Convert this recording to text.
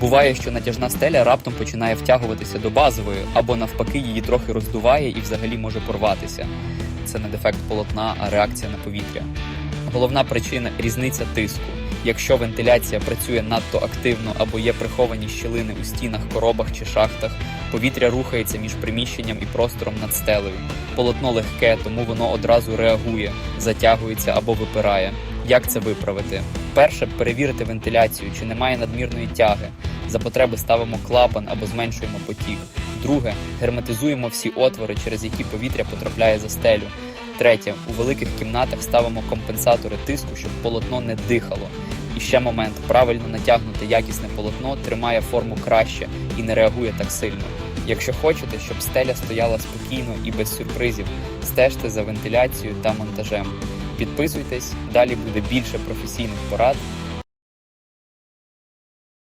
Буває, що натяжна стеля раптом починає втягуватися до базової, або навпаки, її трохи роздуває і взагалі може порватися. Це не дефект полотна, а реакція на повітря. Головна причина різниця тиску. Якщо вентиляція працює надто активно або є приховані щілини у стінах, коробах чи шахтах, повітря рухається між приміщенням і простором над стелею. Полотно легке, тому воно одразу реагує, затягується або випирає. Як це виправити? Перше, перевірити вентиляцію, чи немає надмірної тяги. За потреби ставимо клапан або зменшуємо потік. Друге, герметизуємо всі отвори, через які повітря потрапляє за стелю. Третє, у великих кімнатах ставимо компенсатори тиску, щоб полотно не дихало. І ще момент: правильно натягнуте якісне полотно тримає форму краще і не реагує так сильно. Якщо хочете, щоб стеля стояла спокійно і без сюрпризів, стежте за вентиляцією та монтажем. Підписуйтесь, далі буде більше професійних порад